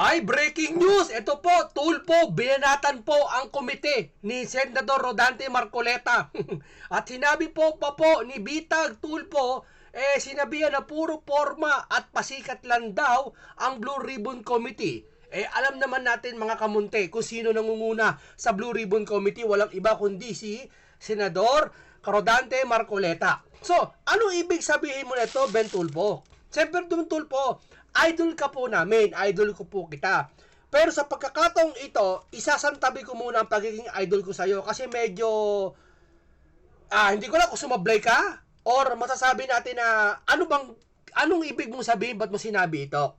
Ay, breaking news! Ito po, tulpo, binanatan po ang komite ni Senador Rodante Marcoleta. at sinabi po pa po ni Bitag Tulpo, eh sinabihan na puro forma at pasikat lang daw ang Blue Ribbon Committee. Eh alam naman natin mga kamunte kung sino nangunguna sa Blue Ribbon Committee, walang iba kundi si Senador Rodante Marcoleta. So, ano ibig sabihin mo nito, Ben Tulpo? Siyempre, Tulpo, idol ka po namin, idol ko po kita. Pero sa pagkakataong ito, isasantabi ko muna ang pagiging idol ko sa'yo kasi medyo, ah, hindi ko lang kung sumablay ka or masasabi natin na ano bang, anong ibig mong sabihin, ba't mo sinabi ito?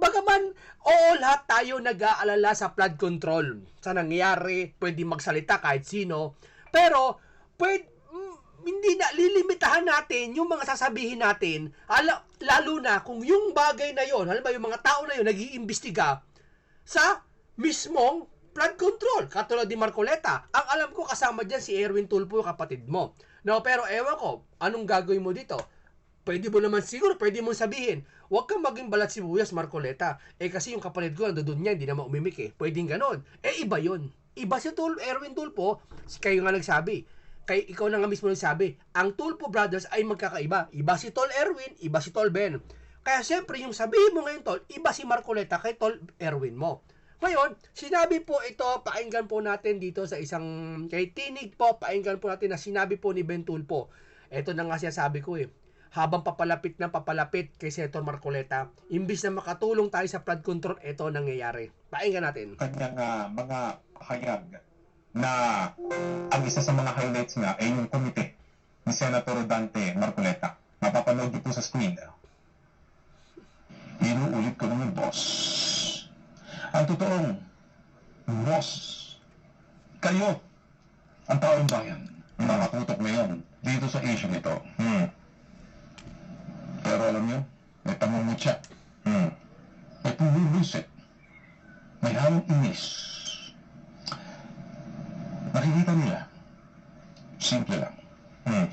Bagaman, oo, lahat tayo nag-aalala sa flood control. Sa nangyayari, pwede magsalita kahit sino. Pero, pwede, hindi na, lilimitahan natin yung mga sasabihin natin, ala, lalo na kung yung bagay na yon, halimbawa yung mga tao na yon nag-iimbestiga sa mismong flood control, katulad ni Marcoleta. Ang alam ko kasama dyan si Erwin yung kapatid mo. No, pero ewan ko, anong gagawin mo dito? Pwede mo naman siguro, pwede mong sabihin, huwag kang maging balat sibuyas, Marcoleta. Eh kasi yung kapatid ko, nandun niya, hindi naman umimik eh. Pwedeng ganon. Eh iba yon Iba si Tul Erwin Tulpo, kayo nga nagsabi. Kay ikaw na nga mismo nagsabi, ang Tulpo Brothers ay magkakaiba. Iba si Tol Erwin, iba si Tol Ben. Kaya siyempre, yung sabihin mo ngayon, Tol, iba si Marcoleta kay Tol Erwin mo. Ngayon, sinabi po ito, painggan po natin dito sa isang, kay Tinig po, painggan po natin na sinabi po ni Ben Tulpo. Ito na nga siya sabi ko eh. Habang papalapit na papalapit kay Senator Marcoleta, imbis na makatulong tayo sa flood control, ito ang nangyayari. Painggan natin. kanyang ah, mga hayag na ang isa sa mga highlights nga ay yung komite ni Senator Dante Marcoleta. Mapapanood niyo po sa screen. Inuulit ko naman, boss. Ang totoong boss, kayo, ang taong bayan, nakatutok ngayon dito sa issue nito. Hmm. Pero alam niyo, may pamumutya. Hmm. May pumubusit. May halong inis. Nakikita nila. Simple lang. Hmm.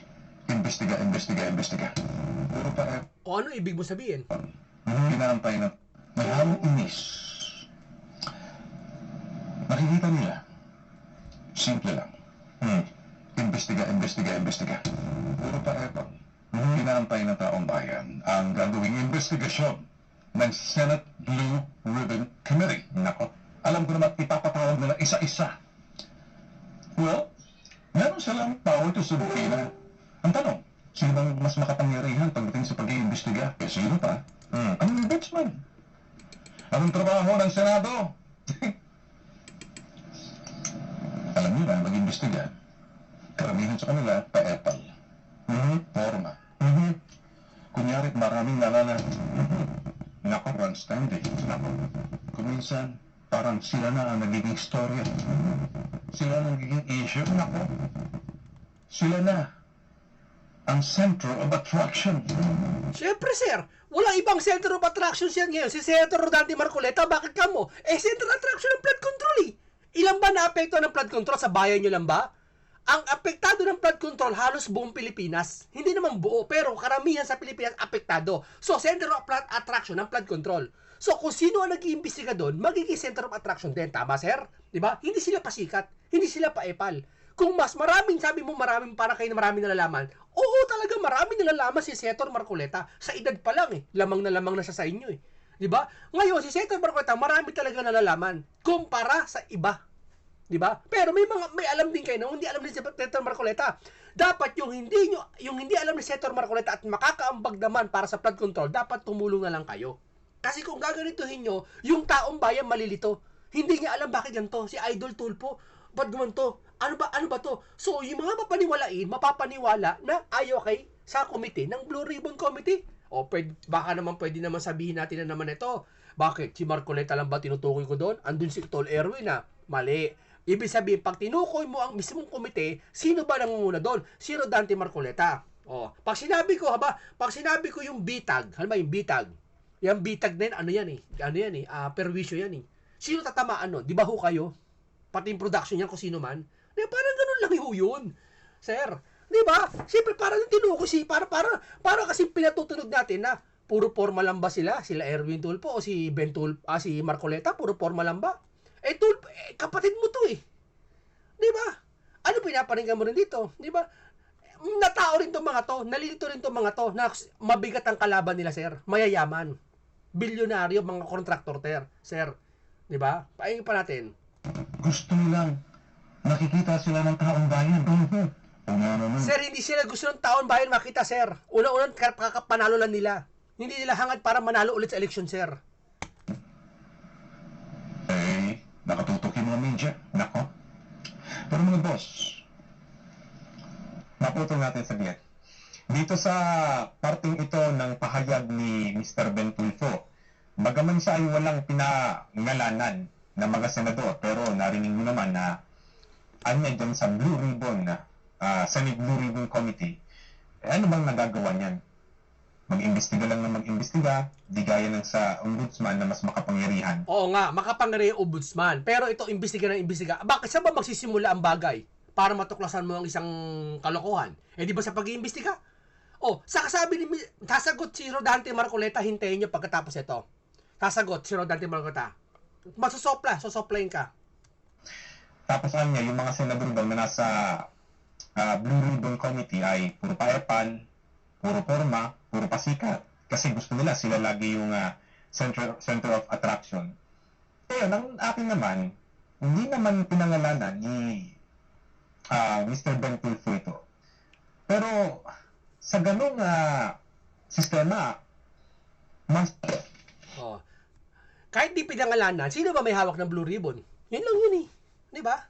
Investiga, investiga, investiga. Puro pa eh. O ano ibig mo sabihin? Hmm. Inaantay na may halong inis. Nakikita nila. Simple lang. Hmm. Investiga, investiga, investiga. Puro pa eh. Hmm. Inaantay ng taong bayan ang gagawing investigasyon ng Senate Blue Ribbon Committee. Nako, alam ko naman ipapatawag nila isa-isa. Well, meron silang power to subpoena. Ang tanong, sino bang mas makapangyarihan pagdating sa pag-iimbestiga? Eh, sino pa? Hmm. Ang ombudsman. Anong trabaho ng Senado? Alam niyo na, mag-imbestiga. Karamihan sa kanila, pa-epal. Mhm. Forma. Mhm. Kunyari, maraming nalala. Mhm. Nako, one standing. Nako. Kuminsan, parang sila na ang nagiging storya. Sila nagiging issue. Nako. Sila na ang center of attraction. Siyempre, sir. Walang ibang center of attraction siya ngayon. Si Senator Rodante Marcoleta, bakit ka mo? Eh, center of attraction ng flood control eh. Ilan ba na-apekto ng flood control? Sa bayan nyo lang ba? Ang apektado ng flood control halos buong Pilipinas. Hindi naman buo, pero karamihan sa Pilipinas apektado. So, center of attraction ng flood control. So, kung sino ang nag-iimbestiga doon, magiging center of attraction din. Tama, sir? Di ba? Hindi sila pasikat. Hindi sila paepal. Kung mas maraming, sabi mo maraming para kayo na maraming nalalaman, oo talaga maraming nalalaman si Senator Marcoleta. Sa edad pa lang eh. Lamang na lamang na siya sa inyo eh. Di ba? Ngayon, si Senator Marcoleta, marami talaga nalalaman kumpara sa iba. Di ba? Pero may mga may alam din kayo na hindi alam ni Senator Marcoleta. Dapat yung hindi nyo, yung hindi alam ni Senator Marcoleta at makakaambag naman para sa flood control, dapat tumulong na lang kayo. Kasi kung gaganituhin nyo, yung taong bayan malilito. Hindi niya alam bakit ganito. Si Idol Tulpo, ba't gumanto? Ano ba, ano ba to? So, yung mga mapaniwalain, mapapaniwala na ayaw kay sa komite ng Blue Ribbon Committee. O, pwede, baka naman pwede naman sabihin natin na naman ito. Bakit? Si Marcoleta lang ba tinutukoy ko doon? Andun si Tol Erwin na. Mali. Ibig sabihin, pag tinukoy mo ang mismong komite, sino ba nangunguna doon? Si Rodante Marcoleta. O, pag sinabi ko, haba, pag sinabi ko yung bitag, halimbawa yung bitag, yung bitag na yun, ano yan eh, ano yan eh, ah, perwisyo yan eh. Sino tatamaan nun? Di ba ho kayo? Pati yung production yan kung sino man. Di parang ganun lang ho yun. Sir, di ba? Siyempre, parang yung tinukoy si, para, para, para kasi pinatutunog natin na Puro forma lang ba sila? Sila Erwin Tulpo o si Ben Tulpo, ah, si Marcoleta, puro forma lang ba? Eh, Tulpo, eh, kapatid mo to eh. Di ba? Ano pinaparinggan mo rin dito? Di ba? Natao rin tong mga to, nalilito rin tong mga to, na mabigat ang kalaban nila, sir. Mayayaman. Bilyonaryo, mga kontraktor, ter, sir. Di ba? Paingin pa natin. Gusto nilang nakikita sila ng taong bayan. Kung ano naman. Sir, hindi sila gusto ng taon bayan makita, sir. Una-unang kakapanalo lang nila. Hindi nila hangad para manalo ulit sa eleksyon, sir. Eh, nakatutok yung mga media. Nako. Pero mga boss, Maputol natin saglit. Dito sa parting ito ng pahayag ni Mr. Ben Tulfo, bagaman siya ay walang pinangalanan ng mga senador, pero narinig mo naman na anya dyan sa Blue Ribbon, uh, Senate Blue Ribbon Committee, eh, ano bang nagagawa niyan? Mag-imbestiga lang ng mag-imbestiga, di gaya ng sa ombudsman na mas makapangyarihan. Oo nga, makapangyari yung ombudsman. Pero ito, imbestiga ng imbestiga. Bakit saan ba magsisimula ang bagay para matuklasan mo ang isang kalokohan? Eh di ba sa pag-iimbestiga? Oh, sa kasabi ni sasagot si Rodante Marcoleta, hintayin niyo pagkatapos ito. Sasagot si Rodante Marcoleta. Masusopla, susoplain ka. Tapos anya, yung mga senador daw na nasa ah, Blue Ribbon Committee ay puro paepal, puro forma, puro pasikat. Kasi gusto nila sila lagi yung ah, center, center of attraction. Ngayon, ang akin naman, hindi naman pinangalanan ni ah, Mr. Ben Tulfo ito. Pero sa ganong ah, sistema, mas Oh. Kahit di pinangalanan, sino ba may hawak ng Blue Ribbon? Yun lang yun eh. Di ba?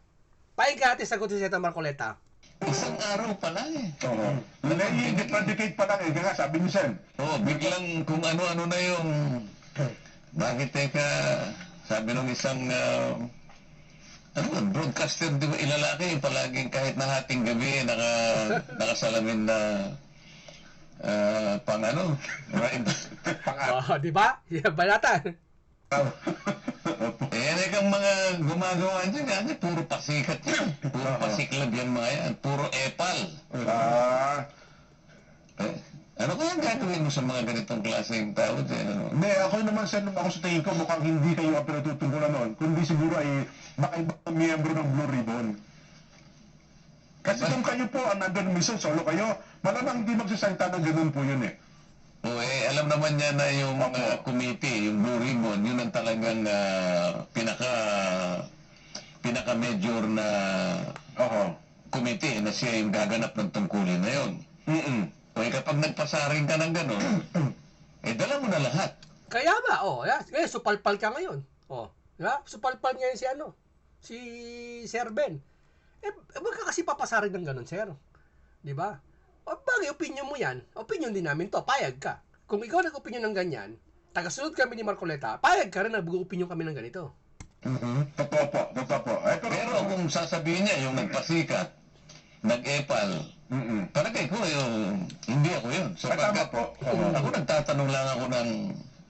Paing ka natin sagot si Seta Marcoleta. Isang araw pa lang eh. Oo. Nai-indicate pa lang eh. Kaya sabi ni Sen. Oh, biglang kung ano-ano na yung... Bakit teka, sabi nung isang... ah, ano ba, broadcaster, di ba, ilalaki, palaging kahit na hating gabi, naka, nakasalamin na ah, pang ano, right? Oh, di ba? Balatan. Eh, yan kang mga gumagawa dyan, yan, eh, puro pasikat yan. Puro pasiklab yan mga yan. Puro epal. Ah, Eh, ano kaya gagawin mo sa mga ganitong klaseng tao dyan? Ano? Hindi, ako naman sa ako sa tingin ko mukhang hindi kayo ang pinatutungkulan noon, kundi siguro ay baka ibang miyembro ng Blue Ribbon. Kasi kung kayo po ang nandun mismo, solo kayo, malamang hindi magsasalita ng ganun po yun eh. O eh, alam naman niya na yung mga committee, yung Blue Ribbon, yun ang talagang ah, pinaka pinaka major na Oo. committee na siya yung gaganap ng tungkulin na yun. Mm-mm. O eh, kapag nagpasaring ka ng gano'n, eh dala mo na lahat. Kaya ba? Oh, yeah. Eh, supalpal ka ngayon. Oh, di ba? Supalpal ngayon si ano? Si Sir Ben. Eh, eh wag ka kasi papasarin ng ganun, sir. Di ba? O, bagay, opinion mo yan. Opinion din namin to. Payag ka. Kung ikaw nag-opinion ng ganyan, tagasunod kami ni Marcoleta, payag ka rin na opinion kami ng ganito. Mhm. Totoo po, totoo po. Eh, pero, Pero kung sasabihin niya yung nagpasikat, nag-epal, Mm-mm. palagay ko yung hindi ako yun. Ay, tama po. Oo. ako nagtatanong lang ako ng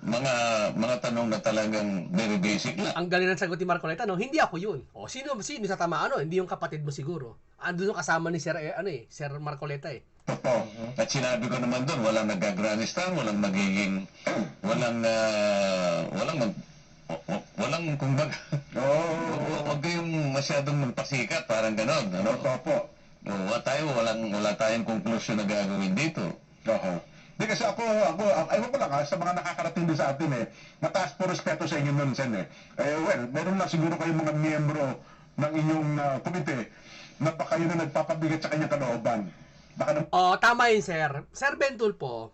mga mga tanong na talagang very basic lang. Ang galing ng sagot ni Marcoleta, no? Hindi ako yun. O, sino, sino sa tama, ano? Hindi yung kapatid mo siguro. Ando yung kasama ni Sir, eh, ano eh, Sir Marcoleta eh. Totoo. At sinabi ko naman doon, walang nagagranistan, walang nagiging, walang, ah, walang mag, wa- wa- walang, kumbaga, Oo. huwag kayong masyadong magpasikat, parang ganon, ano? Totoo po. O, wala tayo, walang, wala tayong konklusyon na gagawin dito. Oo. Di kasi ako, ako, ayaw ko lang ha, sa mga nakakarating din sa atin eh, mataas po respeto sa inyo nun, Sen eh. Eh, well, meron lang siguro kayong mga miyembro ng inyong uh, komite na pa kayo na nagpapabigat sa kanyang kalooban. Baka Oh, tama yun, sir. Sir Ben Tulpo,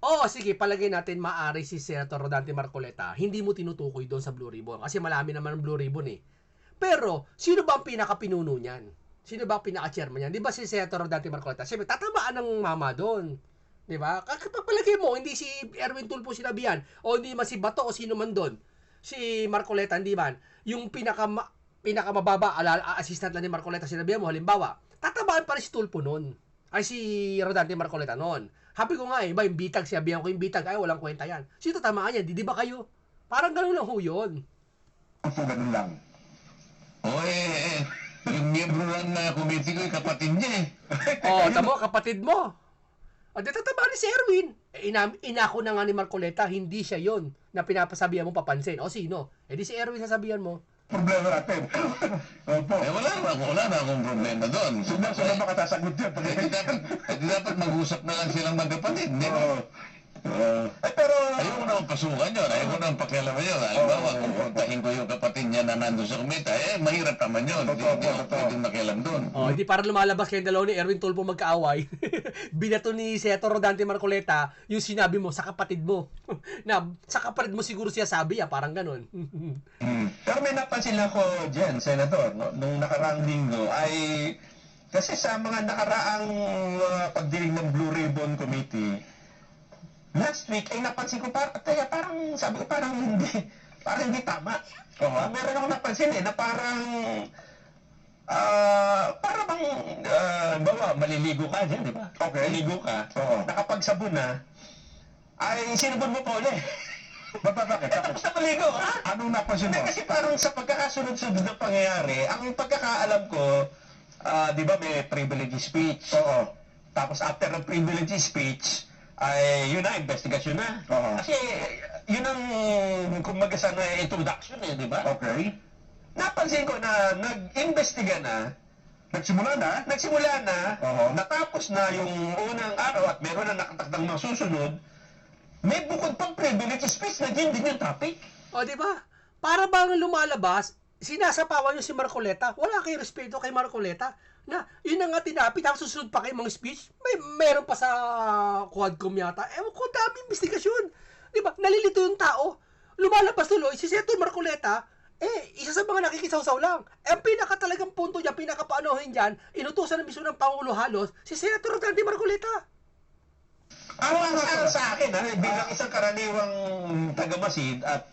Oo, sige, palagay natin maari si Senator Rodante Marcoleta. Hindi mo tinutukoy doon sa Blue Ribbon kasi malami naman ang Blue Ribbon eh. Pero, sino ba ang pinaka-pinuno niyan? Sino ba ang pinaka-chairman niyan? Di ba si Senator Rodante Marcoleta? Siyempre, tatamaan ng mama doon. Di ba? Kapag palagay mo, hindi si Erwin Tulfo sinabihan o hindi man si Bato o sino man doon. Si Marcoleta, hindi man. Yung pinaka pinakamababa, ala, assistant lang ni Marcoleta sinabihan mo, halimbawa, tatamaan pa rin si Tulfo noon. Ay si Rodante Marcoleta noon. Happy ko nga eh, ba yung bitag, sabihan ko yung bitag, ay walang kwenta yan. Sino tamaan yan? Di, di ba kayo? Parang ganun lang ho yun. po ganun lang. O eh, eh, yung miyembro lang na committee ko, yung kapatid niya eh. Oh, tamo kapatid mo. At tataba ni si Erwin. Eh, ina, inako na nga ni Marcoleta, hindi siya yon na pinapasabihan mo papansin. O sino? Eh di si Erwin sasabihan mo. Problema natin. Opo. Eh, wala na, wala na akong problema doon. Sino sino makatasagot yan? Eh, di dapat, eh, di dapat mag-usap na lang silang magkapatid. Di ba? Oo. Oo. Ay, pero, Ayoko naman pasukan yun. Ayoko naman pakialaman yun. Halimbawa, kung kontahin ko yung kapatid niya na nandun sa kumita, eh, mahirap naman yun. Hindi totoo. pwedeng makialam doon. Oh, hindi para lumalabas kayo dalawa ni Erwin Tulpo magkaaway. Binato ni Seto Rodante Marcoleta yung sinabi mo sa kapatid mo. na sa kapatid mo siguro siya sabi, ah, parang ganun. Hmm. pero may napansin ako dyan, Senador, no, nung nakaraang linggo, ay, kasi sa mga nakaraang uh, pagdinig ng Blue Ribbon Committee, last week, ay napansin ko, par kaya parang, sabi ko, parang hindi, parang hindi tama. Oo. meron ako napansin eh, na parang, ah, para bang, ah, bawa, maliligo ka dyan, di ba? Okay. Maliligo ka, Oo. nakapagsabon na, ay sinubon mo pa ulit. Ba- ba- Bakit? Tapos napaligo ka. Anong napansin Hindi, mo? kasi parang sa pagkakasunod-sunod ng pangyayari, ang pagkakaalam ko, ah, di ba may privilege speech? Oo. Tapos after ng privilege speech, ay yun na, investigasyon na. Oo. Kasi yun ang kumbaga sa na introduction eh, di ba? Okay. Napansin ko na nag-investiga na, Nagsimula na? nagsimula na, Oo. natapos na yung unang araw at meron na nakatakdang mga susunod, may bukod pang privilege speech na din din yung topic. o, di ba? Para bang lumalabas, sinasapawan yung si Marcoleta. Wala kay respeto kay Marcoleta. Na, yun na nga tinapit, tapos susunod pa kay mga speech. May meron pa sa Quadcom yata. Ewan ko, dami investigasyon. Di ba? Nalilito yung tao. Lumalabas tuloy, si Seto Marcoleta, eh, isa sa mga nakikisawsaw lang. Eh, pinaka talagang punto niya, pinaka paanohin dyan, inutusan ng mismo ng Pangulo halos, si Senator Rodante Marcoleta. Ang sa, akin, ha, bilang isang karaniwang tagamasid at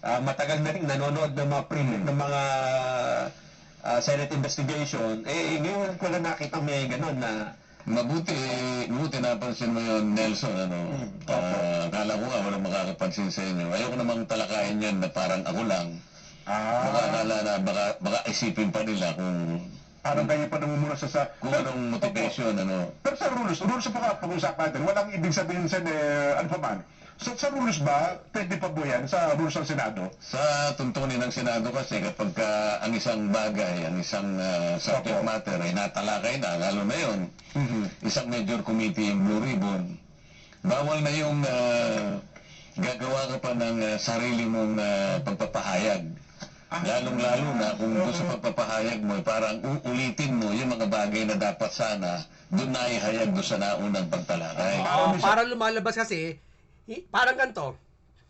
ah, matagal na rin nanonood ng mga prelim, ng mga ah, Senate investigation, eh ngayon ko lang nakita may ganun na Mabuti, mabuti napansin mo yun, Nelson, ano. Ah, akala ko nga walang makakapansin sa inyo. Ayoko namang talakayin yun na parang ako lang. Baka Ah. akala na, baka, baka isipin pa nila kung, Parang kayo pa namumuna sa... sa kung anong motivation, ano. Pero sa rules, rules pa pag-usapan natin, walang ibig sabihin sa eh, ano pa man. So, sa rules ba, pwede pa po yan sa rules ng Senado? Sa tuntunin ng Senado kasi kapag ka ang isang bagay, ang isang ah, subject Opo. matter ay natalakay na, lalo na yun, isang major committee yung Blue Ribbon, bawal na yung ah, gagawa ka pa ng ah, sarili mong ah, pagpapahayag. Lalong-lalo na kung doon sa pagpapahayag mo, parang uulitin mo yung mga bagay na dapat sana doon na ihayag doon sa naunang pagtalakay. Oh, minsan- para lumalabas kasi, parang ganito.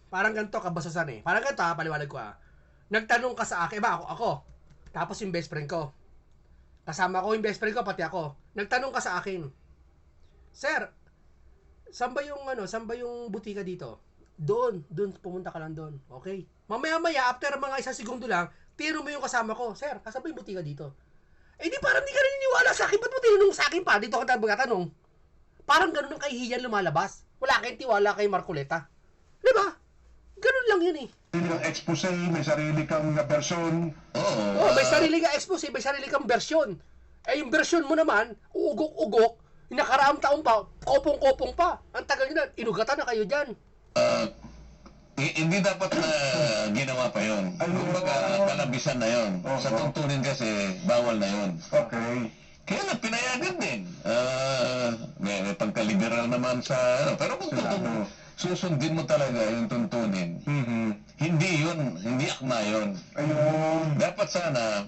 Parang ganito kabasasan eh. Parang ganito ha, paliwanag ko ha. Nagtanong ka sa akin, ba ako, ako. Tapos yung best friend ko. Kasama ko yung best friend ko, pati ako. Nagtanong ka sa akin. Sir, saan ba yung ano, saan ba yung butika dito? Doon, doon, pumunta ka lang doon. Okay. Mamaya-maya, after mga isang segundo lang, tiro mo yung kasama ko. Sir, kasama ba yung butika dito? Eh di parang di ka naniniwala sa akin. Ba't mo tinanong sa akin pa? Dito ka tayo magtatanong. Parang ganun ang kahihiyan lumalabas. Wala kayong tiwala kay Marcoleta. Di ba? Ganun lang yun eh. Sarili kang expose, may sarili kang uh, person. Oo. Oh, may sarili kang expose, may sarili kang versyon. Eh yung versyon mo naman, uugok-ugok, yung nakaraang taon pa, kopong-kopong pa. Ang tagal nyo na, inugatan na kayo dyan. Hi- hindi dapat na ginawa pa yon. Kumbaga, kalabisan na yon. Sa tuntunin kasi, bawal na yon. Okay. Kaya na, pinayagan din. Ah, may, may pagka-liberal naman sa... Ano, pero kung ano. susundin mo talaga yung tuntunin, Mhm. hindi yun, hindi akma yun. Ayun. Dapat sana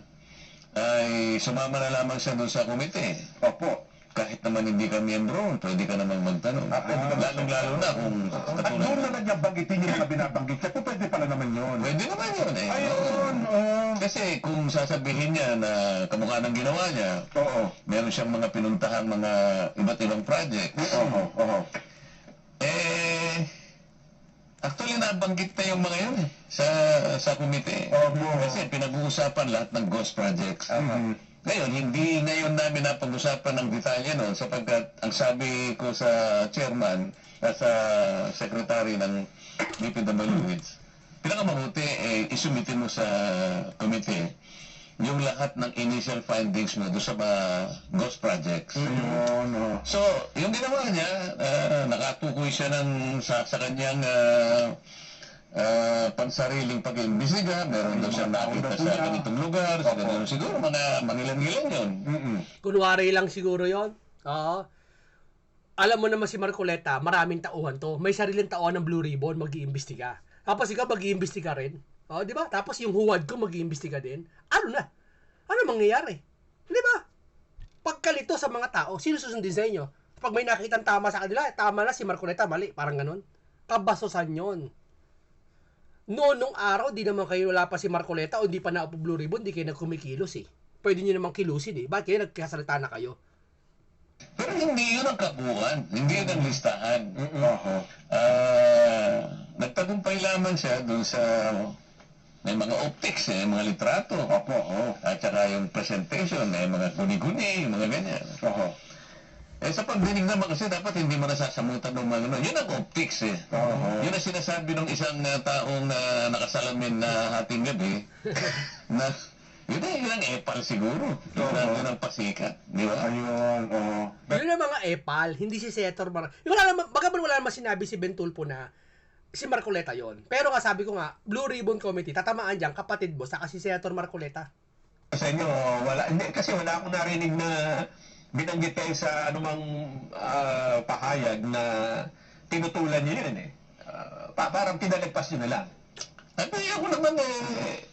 ay sumama na lamang siya doon sa komite. Opo. Kahit naman hindi ka miyembro, pwede ka namang magtanong. Ah, pwede ka Lalong-lalo na kung At katulad. doon na lang niya banggitin yung mga binabanggit niya. Kung pwede pala naman yun. Pwede naman yun eh. Ayun. Oo. Kasi kung sasabihin niya na kamukha ng ginawa niya, Oo. meron siyang mga pinuntahan mga iba't ibang project. Oo. Oo. Eh, actually nabanggit na yung mga yun eh, sa sa komite. Opo. Kasi pinag-uusapan lahat ng ghost projects. Mhm. Ngayon, hindi ngayon namin napag-usapan ng detalye noon sapagkat ang sabi ko sa chairman at sa secretary ng DPWH, pinakamabuti eh, isumitin mo sa komite yung lahat ng initial findings mo doon sa mga ghost projects. Ayun, oh. So, yung ginawa niya, ah, nakatukoy siya ng, sa, sa kanyang ah, ah, pansariling pag-imbisiga. Meron daw siyang nakita sa ganitong lugar, sa ganitong siguro, mga mangilan-ngilan yun. Mm-mm. Kunwari lang siguro yon. Oo. Alam mo naman si Marcoleta, maraming tauhan to. May sariling tauhan ng Blue Ribbon, mag-iimbestiga. Tapos ikaw mag-iimbestiga rin. O, di ba? Tapos yung huwad ko mag-iimbestiga din. Ano na? Ano mangyayari? Di ba? Pagkalito sa mga tao, sino susundin sa inyo? Pag may nakitang tama sa kanila, tama na si Marcoleta, mali. Parang ganun. Kabasosan yon. Noon, nung araw, di naman kayo wala pa si Marcoleta o di pa na Blue Ribbon, di kayo nagkumikilos eh. Pwede nyo namang kilusin eh. Bakit kayo nagkasalita na kayo? Pero hindi yun ang kabuuan, hindi yun ang listahan. Oho. Ah, nagtagumpay lamang siya doon sa may mga optics, eh, mga litrato. Opo, oh. At saka yung presentation, may mga guni-guni, mga ganyan. Oho. Eh sa pagdinig naman kasi dapat hindi mo nasasamutan ng mga ganun. Yun ang optics eh. Oo. Yun ang sinasabi ng isang uh, taong na nakasalamin na hating gabi na yun ang yun ang epal siguro. Yun ang, Oo. yun ang pasikat. Di ba? Ayun, oh. Yun ang mga epal, hindi si Senator Mar... Wala naman, baka wala naman sinabi si Ben Tulfo na si Marcoleta yon. Pero nga sabi ko nga, Blue Ribbon Committee, tatamaan dyan, kapatid mo, saka si Senator Marcoleta. Sa inyo, wala, hindi, kasi wala akong narinig na binanggit kayo sa anumang ah, pahayag na tinutulan niyo yun eh. Ah, pa, parang pinalagpas niyo na lang. Ay, ako naman eh,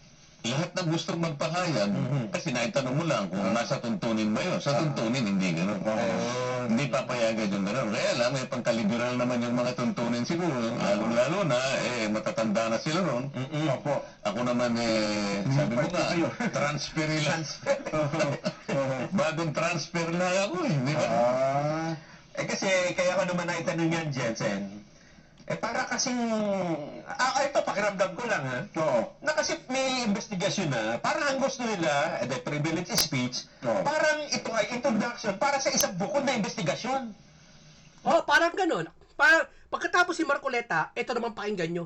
lahat ng gustong magpahayag, Mhm. kasi naitanong mo lang kung nasa tuntunin ba yun. Sa tuntunin, hindi gano'n. Ayun. Hindi papayagan yung gano'n. Kaya lang, may pangkaliberal naman yung mga tuntunin siguro. Lalo-lalo na, eh, matatanda na sila ron. Mm-mm. Opo. Ako naman, eh, sabi mo nga, transfer lang. Bagong transfer na ako eh, di ba? Ah. Eh kasi, kaya ko naman naitanong yan, Jensen. Eh para kasing, ah, ito pakiramdam ko lang ha. Oo. Na kasi may investigasyon na, parang ang gusto nila, eh, the privilege speech, Oo. parang ito ay introduction para sa isang bukod na investigasyon. Oh, parang ganun. Parang, pagkatapos si Marcoleta, ito naman pakinggan nyo.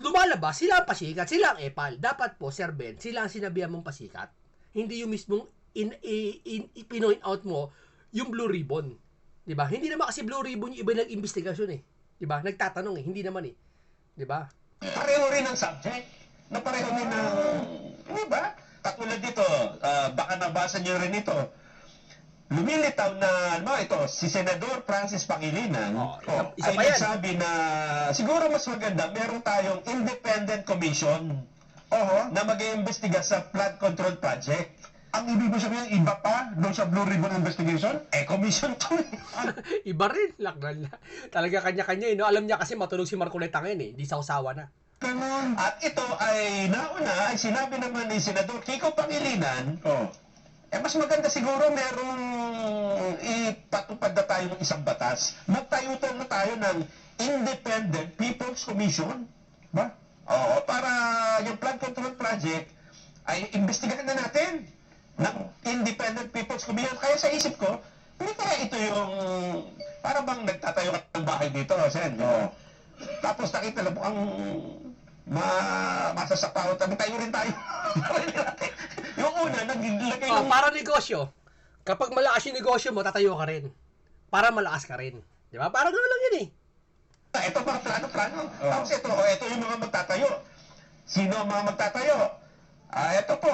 Lumalabas, sila ang pasikat, sila ang epal. Dapat po, Sir Ben, sila ang sinabihan mong pasikat. Hindi yung mismong in, in, in, in, pinoint out mo yung Blue Ribbon. 'Di ba? Hindi naman kasi Blue Ribbon yung iba nag-investigasyon eh. 'Di ba? Nagtatanong eh, hindi naman eh. 'Di ba? Pareho rin ang subject. Na pareho rin ang, di ba? Katulad dito, ah, baka nabasa niyo rin ito. Lumilitaw na, ano ito, si Senador Francis Pangilinan Oh, oh, isa ay pa nagsabi na siguro mas maganda meron tayong independent commission Oho. na mag-iimbestiga sa flood control project. Ang ibig sabihin, iba pa doon sa Blue Ribbon Investigation? Eh, commission to eh. Iba rin, lakdan na. Talaga kanya-kanya eh. No? Alam niya kasi matulog si Marcoleta ngayon eh. Di sausawa na. Ganon. At ito ay nauna ay sinabi naman ni Senador Kiko Pangilinan Oh. Eh, mas maganda siguro merong ipatupad na tayo ng isang batas. Magtayo tayo na tayo ng Independent People's Commission. Ba? Oo, para yung flood control project ay imbestigahan na natin ng Independent People's Commission. Kaya sa isip ko, hindi kaya ito yung para bang nagtatayo ka ng bahay dito, Sen. Oo. Tapos nakita lang ang ma masasapaw tayo tayo rin tayo. yung una, naglagay Oh, ng para negosyo. Kapag malakas yung negosyo mo, tatayo ka rin. Para malakas ka rin. Di ba? Parang gano'n lang yun eh. Ah, ito mga plano-plano. Oo. Tapos ito, oh, ito yung mga magtatayo. Sino ang mga magtatayo? Ah, ito po.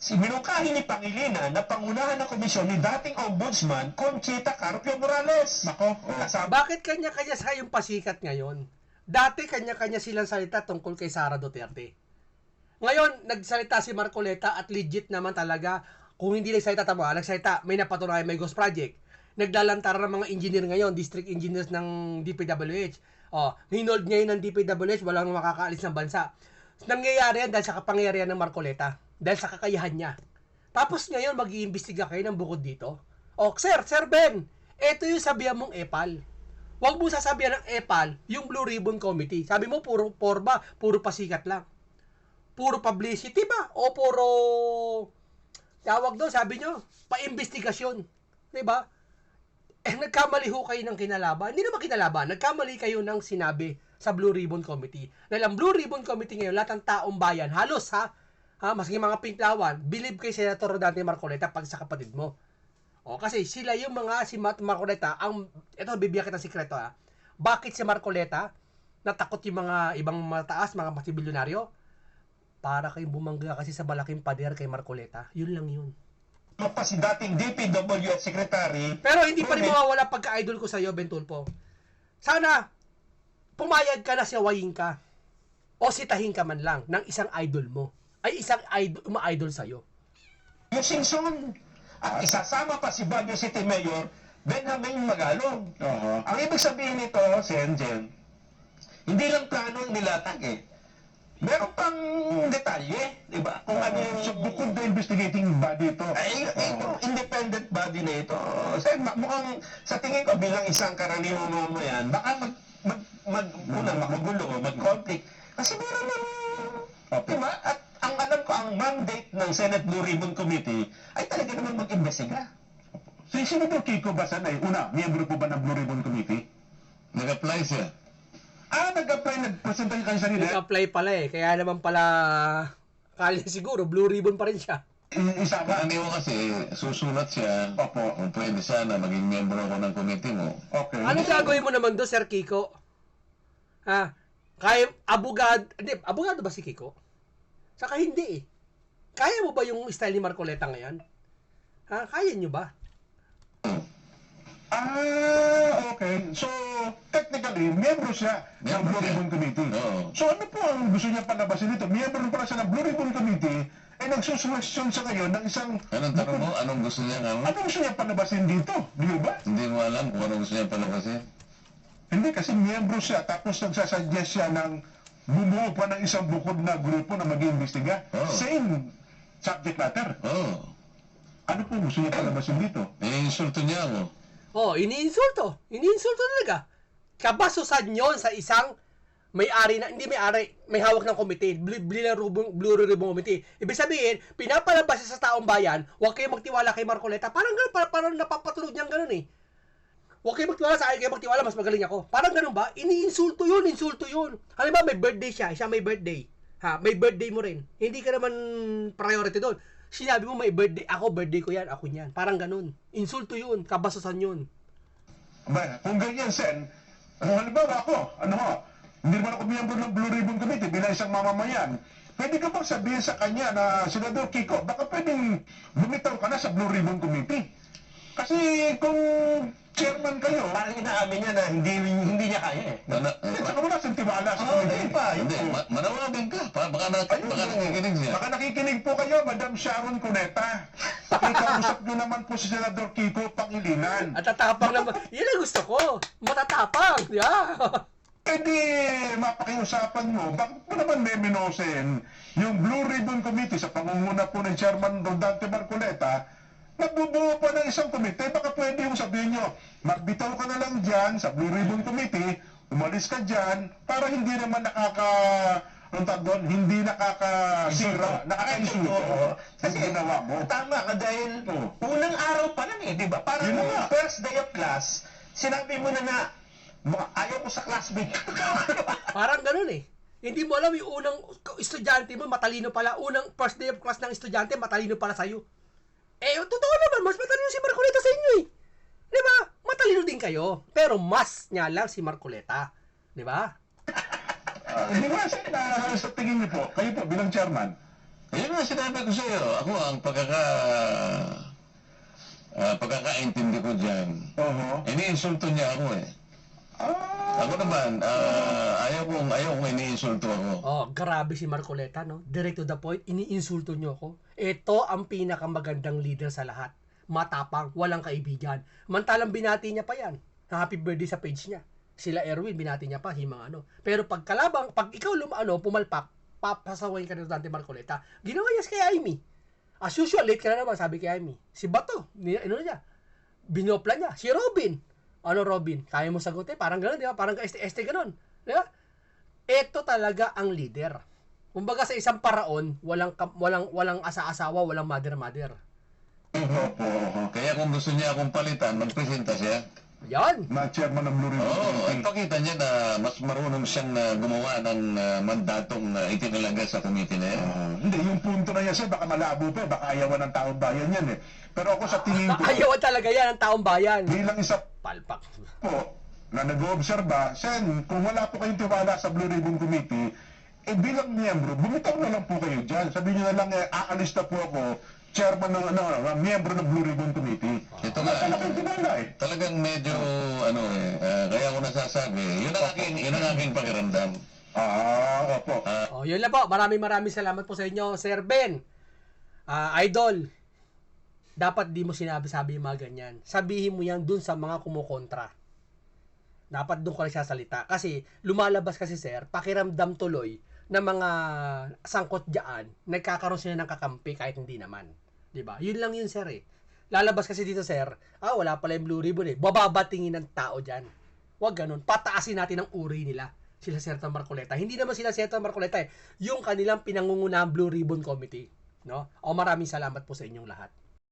Si minungkahi ni Pangilinan na pangunahan ng komisyon ni dating ombudsman Conchita Carpio Morales. Nako. Kasama Bakit kanya-kanya sa yung pasikat ngayon? Dati kanya-kanya silang salita tungkol kay Sara Duterte. Ngayon, nagsalita si Marcoleta at legit naman talaga. Kung hindi nagsalita tama, nagsalita, may napatunayan may ghost project. Naglalantara ng mga engineer ngayon, district engineers ng DPWH. Oh, hinold ngayon ng DPWH, walang makakaalis ng bansa. Nangyayari yan dahil sa kapangyarihan ng Marcoleta. Dahil sa kakayahan niya. Tapos ngayon, mag iimbestiga kayo ng bukod dito. Oh, sir, sir Ben, ito yung sabihan mong epal. Huwag mo sasabihan ng epal yung Blue Ribbon Committee. Sabi mo, puro porba, puro pasikat lang. Puro publicity ba? O puro, tawag doon, sabi nyo, pa-investigasyon. 'Di ba? Eh, nagkamali ho kayo ng kinalaban. Hindi naman kinalaban, nagkamali kayo ng sinabi sa Blue Ribbon Committee. Dahil ang Blue Ribbon Committee ngayon, lahat ng taong bayan, halos ha, ha, maski mga pinklawan, believe kay Senator Rodante Marcoleta pag sa kapatid mo. O, kasi sila yung mga, si Mat Marcoleta, ang, ito, bibigyan kita sikreto ha. Bakit si Marcoleta, natakot yung mga ibang mataas, mga masibilyonaryo? Para kayong bumangga kasi sa malaking pader kay Marcoleta. Yun lang yun. pa si dating DPWH Secretary. Pero hindi pa rin mawawala pagka-idol ko sa iyo, Bentulpo. Sana, pumayag ka na siyawayin ka. O sitahin ka man lang ng isang idol mo. Ay isang idol, uma-idol sa'yo. Yung Singson. At isasama pa si Baguio City Mayor Benjamin Magalong. Oo. Ang ibig sabihin nito, Sen Jen, hindi lang plano ang nilatag eh. Meron pang detalye, di ba? Kung ano yung... So, bukod na investigating body ito. Ay, Oo. itong independent body na ito, Sen, ma- mukhang sa tingin ko bilang isang karaniwang mamayan, baka mag, mag, mag, unang makagulo, mag-conflict. Kasi meron ng, Okay. di ba? At ang alam ko, ang mandate ng Senate Blue Ribbon Committee ay talaga naman mag-imbestiga. Si Senator Kiko Basanay, una, miyembro po ba ng Blue Ribbon Committee? Nag-apply siya. Ah, nag-apply, nag-presenta yung kanyang sarili. Nag-apply pala eh. Kaya naman pala, kali siguro, blue ribbon pa rin siya. I- Isama. Karaniwan kasi, susulat siya. Opo. Kung pwede sana, maging member ako ng committee mo. Okay. Anong gagawin mo naman doon, Sir Kiko? Ha? Kaya, abogado, hindi, abogado ba si Kiko? Saka hindi eh. Kaya mo ba yung style ni Marcoleta ngayon? Ha? Kaya nyo ba? Ah, okay. So, technically, miyembro siya ng Blue. Ribbon Committee. Oo. So, ano po ang gusto niya palabasin dito? Miyembro pala siya ng Blue Ribbon Committee, eh nagsusuwestiyon siya ngayon ng isang... Anong tanong mo? Anong gusto niya nga? Ano gusto niya palabasin dito? Di ba? Hindi mo alam kung anong gusto niya palabasin. Hindi, kasi miyembro siya, tapos nagsasuggest siya ng bumuo pa ng isang bukod na grupo na mag-iimbestiga. Oo. Same subject matter. Oh. Ano po gusto niya palabasin dito? Iniinsulto niya ako. Oh, iniinsulto. Iniinsulto talaga. Kabasusan yon sa isang may-ari na, hindi may-ari, may hawak ng komite, Blue, Blue, Blue Ribbon Committee. Ibig sabihin, pinapalabas sa taong bayan, huwag kayo magtiwala kay Marcoleta. Parang ganun, parang, parang napapatulog niyang ganun eh. Huwag kayo magtiwala sa akin, kayo magtiwala, mas magaling ako. Parang ganun ba? Iniinsulto yun, insulto yun. Halimbawa, may birthday siya, siya may birthday. Ha, may birthday mo rin. Hindi ka naman priority doon. Sinabi mo may birthday, ako birthday ko yan, ako niyan. Parang ganun. Insulto yun, kabasusan yun. Ba, kung ganyan, Sen, halimbawa ako, ano ho, hindi naman ako miyembro ng Blue Ribbon Committee bilang isang mamamayan. Pwede ka bang sabihin sa kanya na, Senador Kiko, baka pwedeng bumitaw ka na sa Blue Ribbon Committee? Kasi kung chairman kayo, Parang inaamin niya na hindi hindi niya kaya eh. Mana, eh, saka wala siyang tiwala sa committee. hindi pa. hindi, ma- manawagan ka. Pa, baka, na, Ayun, baka nakikinig siya. Baka nakikinig po kayo, Madam Sharon Cuneta. Pakikausap nyo naman po si Senador Kiko Pangilinan. At tatapang naman. Yan ang gusto ko. Matatapang. Ba? Eh di, mapakiusapan mo, bakit mo naman meminosen yung Blue Ribbon Committee sa pangunguna po ng Chairman Rodante Marcoleta, nagbubuo pa ng isang komite, baka pwede yung sabihin nyo, magbitaw ka na lang dyan sa Blue Ribbon Committee, umalis ka dyan, para hindi naman nakaka, anong tawag doon, hindi nakakasira, nakakainsulto Oo. kasi ginawa mo. Tama ka dahil Oo. unang araw pa lang eh, di ba? Parang Yun na nga. first day of class, sinabi mo na na, "Mga ayaw ko sa classmate. Parang ganun eh. Hindi mo alam yung unang estudyante mo, matalino pala. Unang first day of class ng estudyante, matalino pala sa'yo. Eh, totoo naman, mas matalino si Marcoleta sa inyo eh. Di ba? Matalino din kayo. Pero mas niya lang si Marcoleta. Di ba? Ah, Di ba, Sen, na sa tingin niyo po, kayo po bilang chairman, Yun nga sinabi ko sa iyo. Ako ang pagkaka... ah, pagkakaintindi ko dyan. oho, Iniinsulto niya ako eh. Ah, Ako naman, ah, ayaw kong, ayaw kong iniinsulto ako. Oh, grabe si Marcoleta, no? Direct to the point, iniinsulto nyo ako. Ito ang pinakamagandang leader sa lahat. Matapang, walang kaibigan. Mantalang binati niya pa yan. Happy birthday sa page niya. Sila Erwin, binati niya pa, himang ano. Pero pag kalabang, pag ikaw lumano, pumalpak, papasaway ka na Dante Marcoleta, ginawa niya kay Amy. As usual, late ka na naman, sabi kay Amy. Si Bato, ni, ano niya, binopla niya. Si Robin, ano Robin, kaya mo sagutin? Parang gano'n, di ba? Parang este-este gano'n. Di ba? ito talaga ang leader. Kumbaga sa isang paraon, walang walang walang asa-asawa, walang mother-mother. Kaya kung gusto niya akong palitan, magpresenta siya. Yan. na chairman ng Blue Ribbon Oo, at Committee. pakita niya na mas marunong siyang ah, gumawa ng ah, mandatong uh, itinalaga sa committee na yan. Ah, hindi, yung punto na yan sir, baka malabo pa, eh, baka ayawan ng taong bayan yan eh. Pero ako sa tingin ko, Ayaw talaga yan ang taong bayan. bilang isa Palpak. po na nag-oobserba, Sen, kung wala po kayong tiwala sa Blue Ribbon Committee, eh bilang miyembro, bumitaw na lang po kayo dyan. Sabihin nyo na lang, eh, aalis na po ako, chairman ng, ano, uh, miyembro ng Blue Ribbon Committee. Ito nga, kayong tiwala eh. talagang medyo, ano eh, ah, kaya ako nasasabi, yun ang aking, yun ang aking pakiramdam. Ah, opo. Oh, yun lang po. Maraming maraming salamat po sa inyo, Sir Ben. Ah, idol. Dapat di mo sinabi-sabi yung mga ganyan. Sabihin mo yan dun sa mga kumukontra. Dapat doon ka nagsasalita. Kasi lumalabas kasi, sir, pakiramdam tuloy ng mga sangkot dyan, nagkakaroon sila ng kakampi kahit hindi naman. 'Di ba? Yun lang yun, sir eh. Lalabas kasi dito, sir, ah, wala pala yung blue ribbon eh. Bababatingin ng tao dyan. Huwag ganun. Pataasin natin ang uri nila. Sila Serta Marcoleta. Hindi naman sila Serta Marcoleta eh. Yung kanilang pinangungunahang Blue Ribbon Committee. No? O maraming salamat po sa inyong lahat.